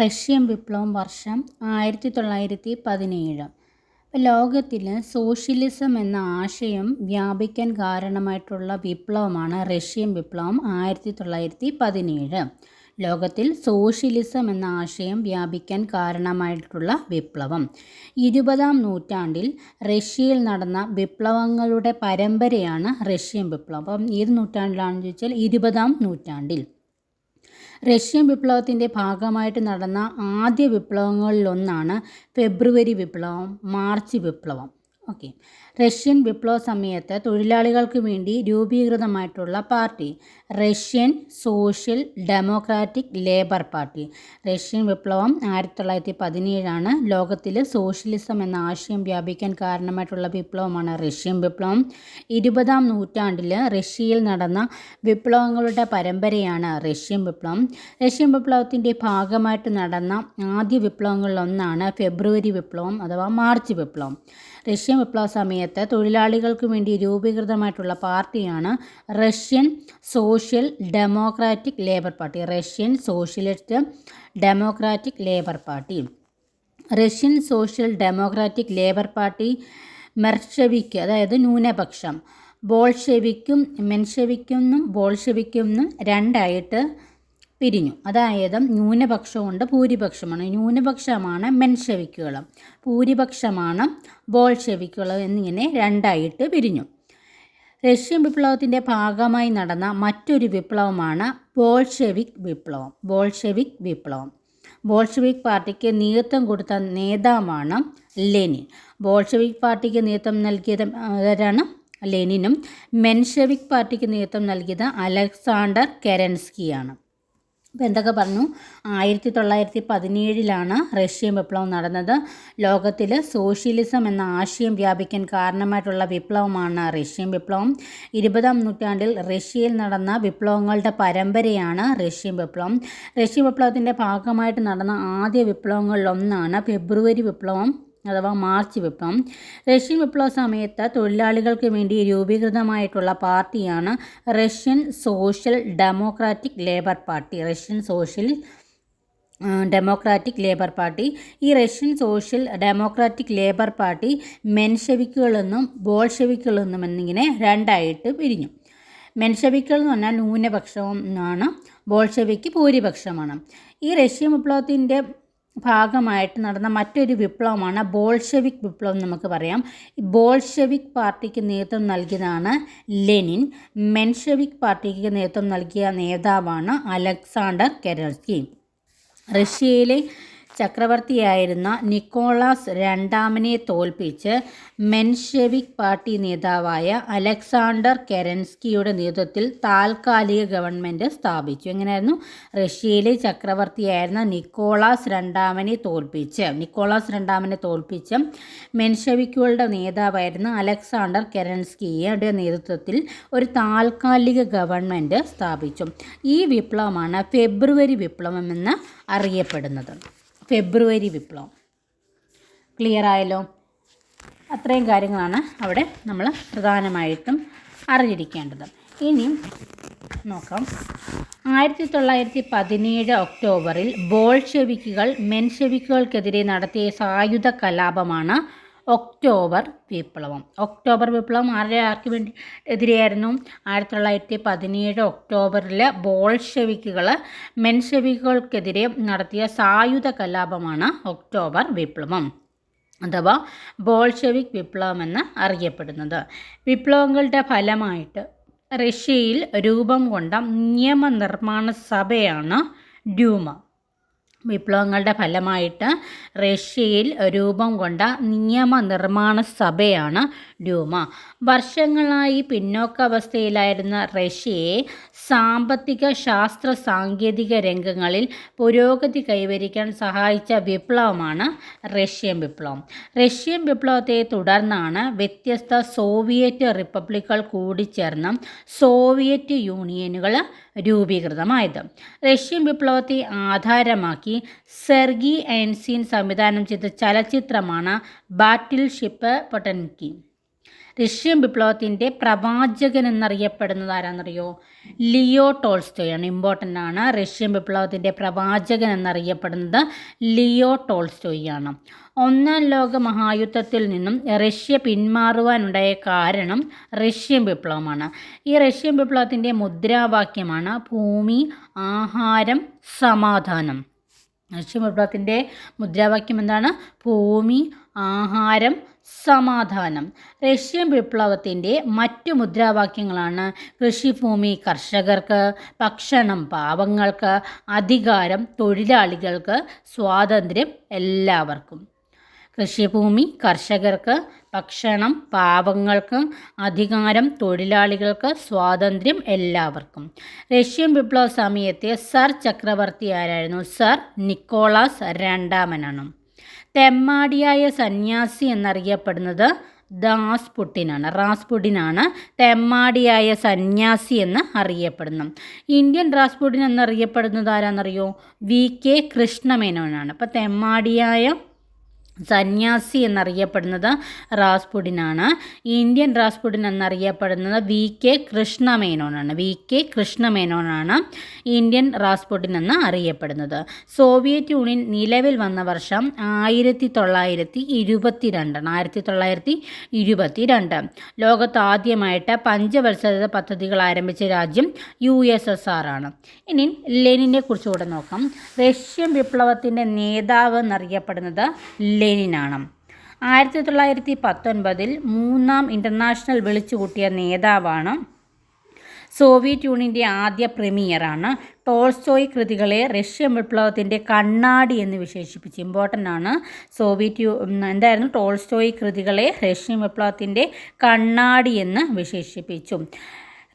Russian വിപ്ലവം വർഷം ആയിരത്തി തൊള്ളായിരത്തി പതിനേഴ് ലോകത്തിൽ സോഷ്യലിസം എന്ന ആശയം വ്യാപിക്കാൻ കാരണമായിട്ടുള്ള വിപ്ലവമാണ് റഷ്യൻ വിപ്ലവം ആയിരത്തി തൊള്ളായിരത്തി പതിനേഴ് ലോകത്തിൽ സോഷ്യലിസം എന്ന ആശയം വ്യാപിക്കാൻ കാരണമായിട്ടുള്ള വിപ്ലവം. ഇരുപതാം നൂറ്റാണ്ടിൽ റഷ്യയിൽ നടന്ന വിപ്ലവങ്ങളുടെ പരമ്പരയാണ് റഷ്യൻ വിപ്ലവം. ഏത് നൂറ്റാണ്ടിലാണെന്ന് ചോദിച്ചാൽ ഇരുപതാം നൂറ്റാണ്ടിൽ. റഷ്യൻ വിപ്ലവത്തിന്റെ ഭാഗമായിട്ട് നടന്ന ആദ്യ വിപ്ലവങ്ങളിലൊന്നാണ് ഫെബ്രുവരി വിപ്ലവം മാർച്ച് വിപ്ലവം. ഓക്കെ. റഷ്യൻ വിപ്ലവ സമയത്ത് തൊഴിലാളികൾക്ക് വേണ്ടി രൂപീകൃതമായിട്ടുള്ള party Russian social democratic labour party. Russian വിപ്ലവം ആയിരത്തി തൊള്ളായിരത്തി പതിനേഴാണ് ലോകത്തിൽ സോഷ്യലിസം എന്ന ആശയം വ്യാപിക്കാൻ കാരണമായിട്ടുള്ള വിപ്ലവമാണ് റഷ്യൻ വിപ്ലവം. ഇരുപതാം നൂറ്റാണ്ടിൽ റഷ്യയിൽ നടന്ന വിപ്ലവങ്ങളുടെ പരമ്പരയാണ് റഷ്യൻ വിപ്ലവം. റഷ്യൻ വിപ്ലവത്തിന്റെ ഭാഗമായിട്ട് നടന്ന ആദ്യ വിപ്ലവങ്ങളിലൊന്നാണ് ഫെബ്രുവരി വിപ്ലവം അഥവാ മാർച്ച് വിപ്ലവം. റഷ്യൻ വിപ്ലവ സമയത്ത് തൊഴിലാളികൾക്ക് വേണ്ടി രൂപീകൃതമായിട്ടുള്ള പാർട്ടിയാണ് Russian social democratic labour party Russian socialist democratic labour party. Russian social democratic labour party Menshevik അതായത് ന്യൂനപക്ഷം ബോൾഷെവിക്കും മെൻഷവിക്കും ബോൾഷെവിക്കും രണ്ടായിട്ട് പിരിഞ്ഞു. അതായത് ന്യൂനപക്ഷമുണ്ട് ഭൂരിപക്ഷമാണ്. ന്യൂനപക്ഷമാണ് മെൻഷെവിക്കുകളും ഭൂരിപക്ഷമാണ് ബോൾഷെവിക്കുകളും എന്നിങ്ങനെ രണ്ടായിട്ട് പിരിഞ്ഞു. റഷ്യൻ വിപ്ലവത്തിന്റെ ഭാഗമായി നടന്ന മറ്റൊരു വിപ്ലവമാണ് ബോൾഷെവിക് വിപ്ലവം. ബോൾഷെവിക് വിപ്ലവം. ബോൾഷെവിക് പാർട്ടിക്ക് നേതൃത്വം കൊടുത്ത നേതാവാണ് ലെനിൻ. ബോൾഷെവിക് പാർട്ടിക്ക് നേതൃത്വം നൽകിയത് ആരാണ്? ലെനിനും മെൻഷെവിക് പാർട്ടിക്ക് നേതൃത്വം നൽകിയത് അലക്സാണ്ടർ കെരൻസ്കിയാണ്. അപ്പോൾ എന്തൊക്കെ പറഞ്ഞു? ആയിരത്തി തൊള്ളായിരത്തി പതിനേഴിലാണ് റഷ്യൻ വിപ്ലവം നടന്നത്. ലോകത്തിൽ സോഷ്യലിസം എന്ന ആശയം വ്യാപിക്കാൻ കാരണമായിട്ടുള്ള വിപ്ലവമാണ് റഷ്യൻ വിപ്ലവം. ഇരുപതാം നൂറ്റാണ്ടിൽ റഷ്യയിൽ നടന്ന വിപ്ലവങ്ങളുടെ പരമ്പരയാണ് റഷ്യൻ വിപ്ലവം. റഷ്യൻ വിപ്ലവത്തിന്റെ ഭാഗമായിട്ട് നടന്ന ആദ്യ വിപ്ലവങ്ങളിലൊന്നാണ് ഫെബ്രുവരി വിപ്ലവം. അഥവാ മാർച്ച് വിപ്ലവം റഷ്യൻ വിപ്ലവ സമയത്ത് തൊഴിലാളികൾക്ക് വേണ്ടി രൂപീകൃതമായിട്ടുള്ള പാർട്ടിയാണ് Russian social democratic labour party. Russian social democratic labour party. ഈ Russian social democratic labour party മെൻഷവിക്കുകളെന്നും ബോൾഷെവിക്കുകളെന്നും എന്നിങ്ങനെ രണ്ടായിട്ട് പിരിഞ്ഞു. മെൻഷവിക്കുകൾ എന്ന് പറഞ്ഞാൽ ന്യൂനപക്ഷവും ആണ് ബോൾഷെവിക്ക് ഭൂരിപക്ഷമാണ്. ഈ റഷ്യൻ വിപ്ലവത്തിന്റെ ഭാഗമായിട്ട് നടന്ന മറ്റൊരു വിപ്ലവമാണ് ബോൾഷെവിക് വിപ്ലവം നമുക്ക് പറയാം. ബോൾഷെവിക് പാർട്ടിക്ക് നേതൃത്വം നൽകിയതാണ് ലെനിൻ. മെൻഷെവിക് പാർട്ടിക്ക് നേതൃത്വം നൽകിയ നേതാവാണ് അലക്സാണ്ടർ കെരസ്കി റഷ്യയിലെ ചക്രവർത്തിയായിരുന്ന നിക്കോളാസ് രണ്ടാമനെ തോൽപ്പിച്ച് മെൻഷെവിക് പാർട്ടി നേതാവായ അലക്സാണ്ടർ കെരൻസ്കിയുടെ നേതൃത്വത്തിൽ താൽക്കാലിക ഗവൺമെന്റ് സ്ഥാപിച്ചു. എങ്ങനെയായിരുന്നു? റഷ്യയിലെ ചക്രവർത്തിയായിരുന്ന നിക്കോളാസ് രണ്ടാമനെ തോൽപ്പിച്ച് നിക്കോളാസ് രണ്ടാമനെ തോൽപ്പിച്ച് മെൻഷെവിക്കുകളുടെ നേതാവായിരുന്ന അലക്സാണ്ടർ കെരൻസ്കിയുടെ നേതൃത്വത്തിൽ ഒരു താൽക്കാലിക ഗവൺമെന്റ് സ്ഥാപിച്ചു. ഈ വിപ്ലവമാണ് ഫെബ്രുവരി വിപ്ലവം എന്ന് അറിയപ്പെടുന്നത്. ഫെബ്രുവരി വിപ്ലവം. ക്ലിയർ ആയല്ലോ? അത്രയും കാര്യങ്ങളാണ് അവിടെ നമ്മൾ പ്രധാനമായിട്ടും അറിഞ്ഞിരിക്കേണ്ടത്. ഇനി നോക്കാം. ആയിരത്തി തൊള്ളായിരത്തി പതിനേഴ് ഒക്ടോബറിൽ ബോൾഷെവിക്കുകൾ മെൻഷെവിക്കുകൾക്കെതിരെ നടത്തിയ സായുധ കലാപമാണ് ഒക്ടോബർ വിപ്ലവം. ഒക്ടോബർ വിപ്ലവം ആരുടെ ആർക്ക് വേണ്ടി എതിരെയായിരുന്നു? ആയിരത്തി തൊള്ളായിരത്തി പതിനേഴ് ഒക്ടോബറിൽ ബോൾഷെവിക്കുകൾ മെൻഷെവിക്കുകൾക്കെതിരെ നടത്തിയ സായുധ കലാപമാണ് ഒക്ടോബർ വിപ്ലവം അഥവാ ബോൾഷെവിക് വിപ്ലവം എന്ന് അറിയപ്പെടുന്നത്. വിപ്ലവങ്ങളുടെ ഫലമായിട്ട് റഷ്യയിൽ രൂപം കൊണ്ട നിയമനിർമ്മാണ സഭയാണ് ഡ്യൂമ. വിപ്ലവങ്ങളുടെ ഫലമായിട്ട് റഷ്യയിൽ രൂപം കൊണ്ട നിയമനിർമ്മാണ സഭയാണ് ഡ്യൂമ. വർഷങ്ങളായി പിന്നോക്കാവസ്ഥയിലായിരുന്ന റഷ്യയെ സാമ്പത്തിക ശാസ്ത്ര സാങ്കേതിക രംഗങ്ങളിൽ പുരോഗതി കൈവരിക്കാൻ സഹായിച്ച വിപ്ലവമാണ് റഷ്യൻ വിപ്ലവം. റഷ്യൻ വിപ്ലവത്തെ തുടർന്നാണ് വ്യത്യസ്ത സോവിയറ്റ് റിപ്പബ്ലിക്കുകൾ കൂടിച്ചേർന്ന് സോവിയറ്റ് യൂണിയനുകൾ രൂപീകൃതമായത്. റഷ്യൻ വിപ്ലവത്തെ ആധാരമാക്കി സെർഗി ഐൻസീൻ സംവിധാനം ചെയ്ത ചലച്ചിത്രമാണ് ബാറ്റിൽ ഷിപ്പ് പൊട്ടൻകി. റഷ്യൻ വിപ്ലവത്തിന്റെ പ്രവാചകൻ എന്നറിയപ്പെടുന്നത് ആരാണെന്നറിയോ ലിയോ ടോൾസ്റ്റോയ് ആണ് ഇമ്പോർട്ടന്റ് ആണ്. റഷ്യൻ വിപ്ലവത്തിന്റെ പ്രവാചകൻ എന്നറിയപ്പെടുന്നത് ലിയോ ടോൾസ്റ്റോയ് ആണ് ഒന്നാം ലോക മഹായുദ്ധത്തിൽ നിന്നും റഷ്യ പിന്മാറുവാനുണ്ടായ കാരണം റഷ്യൻ വിപ്ലവമാണ്. ഈ റഷ്യൻ വിപ്ലവത്തിന്റെ മുദ്രാവാക്യമാണ് ഭൂമി ആഹാരം സമാധാനം. റഷ്യൻ വിപ്ലവത്തിന്റെ മുദ്രാവാക്യം എന്താണ്? ഭൂമി ആഹാരം സമാധാനം. റഷ്യൻ വിപ്ലവത്തിന്റെ മറ്റു മുദ്രാവാക്യങ്ങളാണ് കൃഷിഭൂമി കർഷകർക്ക് ഭക്ഷണം പാവങ്ങൾക്ക് അധികാരം തൊഴിലാളികൾക്ക് സ്വാതന്ത്ര്യം എല്ലാവർക്കും. കൃഷിഭൂമി കർഷകർക്ക് ഭക്ഷണം പാവങ്ങൾക്ക് അധികാരം തൊഴിലാളികൾക്ക് സ്വാതന്ത്ര്യം എല്ലാവർക്കും. റഷ്യൻ വിപ്ലവ സമയത്തെ സർ ചക്രവർത്തി ആരായിരുന്നു? Sir Nicholas രണ്ടാമനാണ്. തെമ്മാടിയായ സന്യാസി എന്നറിയപ്പെടുന്നത് ദാസ് പുട്ടിനാണ് റാസ്പുട്ടിനാണ് തെമ്മാടിയായ സന്യാസി എന്ന് അറിയപ്പെടുന്നത് ഇന്ത്യൻ റാസ്പുട്ടിൻ എന്നറിയപ്പെടുന്നത് ആരാണെന്നറിയോ വി കെ കൃഷ്ണമേനോനാണ്. അപ്പോൾ തെമ്മാടിയായ സന്യാസി എന്നറിയപ്പെടുന്നത് റാസ്പുടിനാണ്. ഇന്ത്യൻ റാസ്പുടിൻ എന്നറിയപ്പെടുന്നത് വി കെ കൃഷ്ണമേനോനാണ്. വി കെ കൃഷ്ണമേനോനാണ് ഇന്ത്യൻ റാസ്പുടിൻ എന്ന് അറിയപ്പെടുന്നത്. സോവിയറ്റ് യൂണിയൻ നിലവിൽ വന്ന വർഷം ആയിരത്തി തൊള്ളായിരത്തി ഇരുപത്തി രണ്ടാണ് ആയിരത്തി തൊള്ളായിരത്തി ഇരുപത്തി രണ്ട് ലോകത്ത് ആദ്യമായിട്ട് പഞ്ചവത്സര പദ്ധതികൾ ആരംഭിച്ച രാജ്യം യു എസ് എസ് ആർ ആണ്. ഇനി ലെനിനെ കുറിച്ചുകൂടെ നോക്കാം. റഷ്യൻ വിപ്ലവത്തിന്റെ നേതാവ് എന്നറിയപ്പെടുന്നത് ലെനിനാണ്. ആയിരത്തി തൊള്ളായിരത്തി പത്തൊൻപതിൽ മൂന്നാം ഇന്റർനാഷണൽ വിളിച്ചുകൂട്ടിയ നേതാവാണ് സോവിയറ്റ് യൂണിയന്റെ ആദ്യ പ്രീമിയറാണ്. ടോൾസ്റ്റോയ് കൃതികളെ റഷ്യൻ വിപ്ലവത്തിന്റെ കണ്ണാടി എന്ന് വിശേഷിപ്പിച്ചു ഇമ്പോർട്ടന്റ് ആണ്. സോവിയറ്റ് യൂ എന്തായിരുന്നു? ടോൾസ്റ്റോയ് കൃതികളെ റഷ്യൻ വിപ്ലവത്തിന്റെ കണ്ണാടി എന്ന് വിശേഷിപ്പിച്ചു.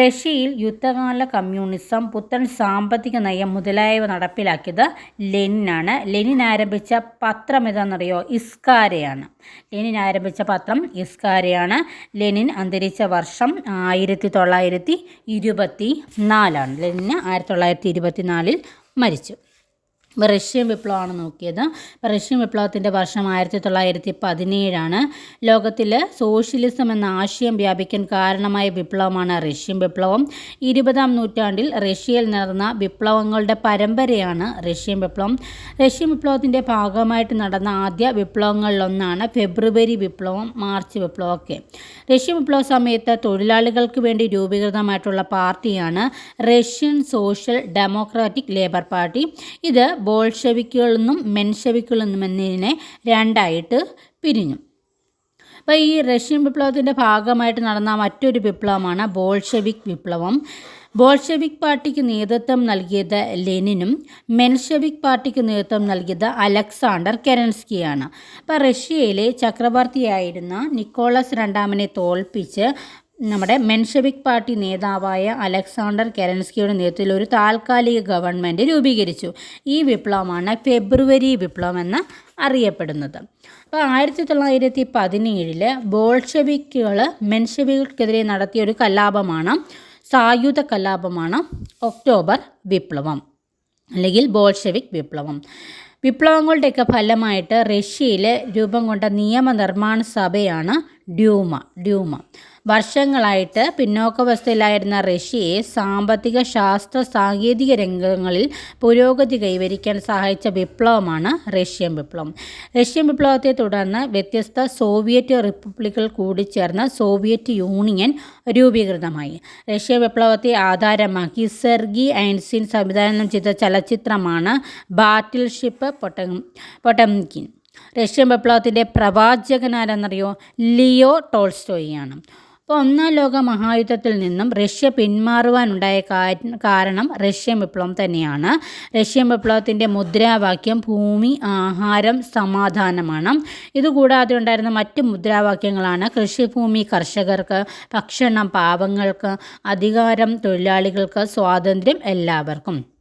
റഷ്യയിൽ യുദ്ധകാല കമ്മ്യൂണിസം പുത്തൻ സാമ്പത്തിക നയം മുതലായവ നടപ്പിലാക്കിയത് ലെനിനാണ്. ലെനിൻ ആരംഭിച്ച പത്രം ഏതാണെന്നറിയോ? ഇസ്കാരയാണ്. ലെനിൻ ആരംഭിച്ച പത്രം ഇസ്കാരയാണ്. ലെനിൻ അന്തരിച്ച വർഷം ആയിരത്തി തൊള്ളായിരത്തി ഇരുപത്തി നാലാണ് ലെനിന് ആയിരത്തി തൊള്ളായിരത്തി ഇരുപത്തി നാലിൽ മരിച്ചു. ഇപ്പോൾ റഷ്യൻ വിപ്ലവമാണ് നോക്കിയത്. ഇപ്പോൾ റഷ്യൻ വിപ്ലവത്തിന്റെ വർഷം ആയിരത്തി തൊള്ളായിരത്തി പതിനേഴാണ് ലോകത്തിൽ സോഷ്യലിസം എന്ന ആശയം വ്യാപിക്കാൻ കാരണമായ വിപ്ലവമാണ് റഷ്യൻ വിപ്ലവം. ഇരുപതാം നൂറ്റാണ്ടിൽ റഷ്യയിൽ നടന്ന വിപ്ലവങ്ങളുടെ പരമ്പരയാണ് റഷ്യൻ വിപ്ലവം. റഷ്യൻ വിപ്ലവത്തിന്റെ ഭാഗമായിട്ട് നടന്ന ആദ്യ വിപ്ലവങ്ങളിലൊന്നാണ് ഫെബ്രുവരി വിപ്ലവം മാർച്ച് വിപ്ലവം ഒക്കെ റഷ്യൻ വിപ്ലവ സമയത്ത് തൊഴിലാളികൾക്ക് വേണ്ടി രൂപീകൃതമായിട്ടുള്ള പാർട്ടിയാണ് Russian social democratic labour party. ഇത് ബോൾഷെവിക്കുകളെന്നും മെൻഷെവിക്കുകളെന്നും എന്നതിനെ രണ്ടായിട്ട് പിരിഞ്ഞു. അപ്പോൾ ഈ റഷ്യൻ വിപ്ലവത്തിന്റെ ഭാഗമായിട്ട് നടന്ന മറ്റൊരു വിപ്ലവമാണ് ബോൾഷെവിക് വിപ്ലവം. ബോൾഷെവിക് പാർട്ടിക്ക് നേതൃത്വം നൽകിയത് ലെനിനും മെൻഷെവിക് പാർട്ടിക്ക് നേതൃത്വം നൽകിയത് അലക്സാണ്ടർ കെരൻസ്കിയാണ്. അപ്പോൾ റഷ്യയിലെ ചക്രവർത്തിയായിരുന്ന നിക്കോളസ് രണ്ടാമനെ തോൽപ്പിച്ച് നമ്മുടെ മെൻഷവിക് പാർട്ടി നേതാവായ അലക്സാണ്ടർ കെരൻസ്കിയുടെ നേതൃത്വത്തിൽ ഒരു താൽക്കാലിക ഗവൺമെന്റ് രൂപീകരിച്ചു. ഈ വിപ്ലവമാണ് ഫെബ്രുവരി വിപ്ലവം എന്ന് അറിയപ്പെടുന്നത്. അപ്പോൾ ആയിരത്തി തൊള്ളായിരത്തി പതിനേഴിൽ ബോൾഷവിക്കുകൾ മെൻഷവികൾക്കെതിരെ നടത്തിയ ഒരു കലാപമാണ് സായുധ കലാപമാണ് ഒക്ടോബർ വിപ്ലവം അല്ലെങ്കിൽ ബോൾഷെവിക് വിപ്ലവം. വിപ്ലവങ്ങളുടെയൊക്കെ ഫലമായിട്ട് റഷ്യയിൽ രൂപം കൊണ്ട നിയമനിർമ്മാണ സഭയാണ് ഡ്യൂമ ഡ്യൂമ. വർഷങ്ങളായിട്ട് പിന്നോക്കാവസ്ഥയിലായിരുന്ന റഷ്യയെ സാമ്പത്തിക ശാസ്ത്ര സാങ്കേതിക രംഗങ്ങളിൽ പുരോഗതി കൈവരിക്കാൻ സഹായിച്ച വിപ്ലവമാണ് റഷ്യൻ വിപ്ലവം. റഷ്യൻ വിപ്ലവത്തെ തുടർന്ന് വ്യത്യസ്ത സോവിയറ്റ് റിപ്പബ്ലിക്കുകൾ കൂടിച്ചേർന്ന് സോവിയറ്റ് യൂണിയൻ രൂപീകൃതമായി. റഷ്യ വിപ്ലവത്തെ ആധാരമാക്കി സെർഗി ഐൻസിൻ സംവിധാനം ചെയ്ത ചലച്ചിത്രമാണ് ബാറ്റിൽ ഷിപ്പ് പൊട്ടം പൊട്ടംകിൻ. റഷ്യൻ വിപ്ലവത്തിന്റെ പ്രവാചകനാരെന്നറിയോ? ലിയോ ടോൾസ്റ്റോയിയാണ്. അപ്പോൾ ഒന്നാം ലോക മഹായുദ്ധത്തിൽ നിന്നും റഷ്യ പിന്മാറുവാനുണ്ടായ കാരണം റഷ്യൻ വിപ്ലവം തന്നെയാണ്. റഷ്യൻ വിപ്ലവത്തിന്റെ മുദ്രാവാക്യം ഭൂമി ആഹാരം സമാധാനമാണ്. ഇതുകൂടാതെ ഉണ്ടായിരുന്ന മറ്റ് മുദ്രാവാക്യങ്ങളാണ് കൃഷിഭൂമി കർഷകർക്ക് ഭക്ഷണം പാവങ്ങൾക്ക് അധികാരം തൊഴിലാളികൾക്ക് സ്വാതന്ത്ര്യം എല്ലാവർക്കും.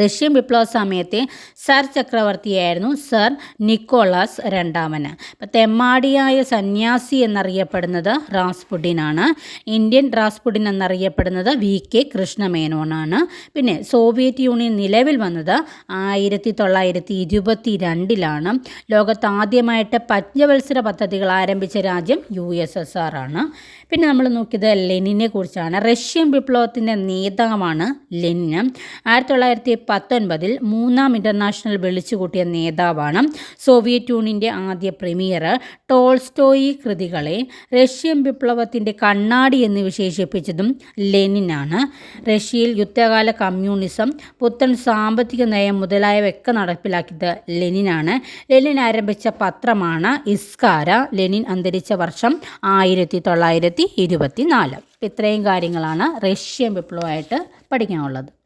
റഷ്യൻ വിപ്ലവ സമയത്തെ സർ ചക്രവർത്തിയായിരുന്നു സർ നിക്കോളാസ് രണ്ടാമന്. ഇപ്പം തെമ്മാടിയായ സന്യാസി എന്നറിയപ്പെടുന്നത് റാസ്പുഡിനാണ് ഇന്ത്യൻ റാസ്പുഡിൻ എന്നറിയപ്പെടുന്നത് വി കെ കൃഷ്ണമേനോനാണ്. പിന്നെ സോവിയറ്റ് യൂണിയൻ നിലവിൽ വന്നത് ആയിരത്തി തൊള്ളായിരത്തി ഇരുപത്തി രണ്ടിലാണ് ലോകത്ത് ആദ്യമായിട്ട് പഞ്ചവത്സര പദ്ധതികൾ ആരംഭിച്ച രാജ്യം യു എസ് എസ് ആർ ആണ്. പിന്നെ നമ്മൾ നോക്കിയത് ലെനിനെ കുറിച്ചാണ്. റഷ്യൻ വിപ്ലവത്തിന്റെ നേതാവാണ് ലെനിന് ആയിരത്തി തൊള്ളായിരത്തി പത്തൊൻപതിൽ മൂന്നാം ഇന്റർനാഷണൽ വിളിച്ചുകൂട്ടിയ നേതാവാണ് സോവിയറ്റ് യൂണിയന്റെ ആദ്യ പ്രീമിയർ ടോൾസ്റ്റോയി കൃതികളെ റഷ്യൻ വിപ്ലവത്തിന്റെ കണ്ണാടി എന്ന് വിശേഷിപ്പിച്ചതും ലെനിനാണ്. റഷ്യയിൽ യുദ്ധകാല കമ്മ്യൂണിസം പുത്തൻ സാമ്പത്തിക നയം മുതലായവയൊക്കെ നടപ്പിലാക്കിയത് ലെനിനാണ്. ലെനിൻ ആരംഭിച്ച പത്രമാണ് ഇസ്കാര. ലെനിൻ അന്തരിച്ച വർഷം ആയിരത്തി തൊള്ളായിരത്തി ഇരുപത്തി നാല് ഇത്രയും കാര്യങ്ങളാണ് റഷ്യൻ വിപ്ലവമായിട്ട് പഠിക്കാനുള്ളത്.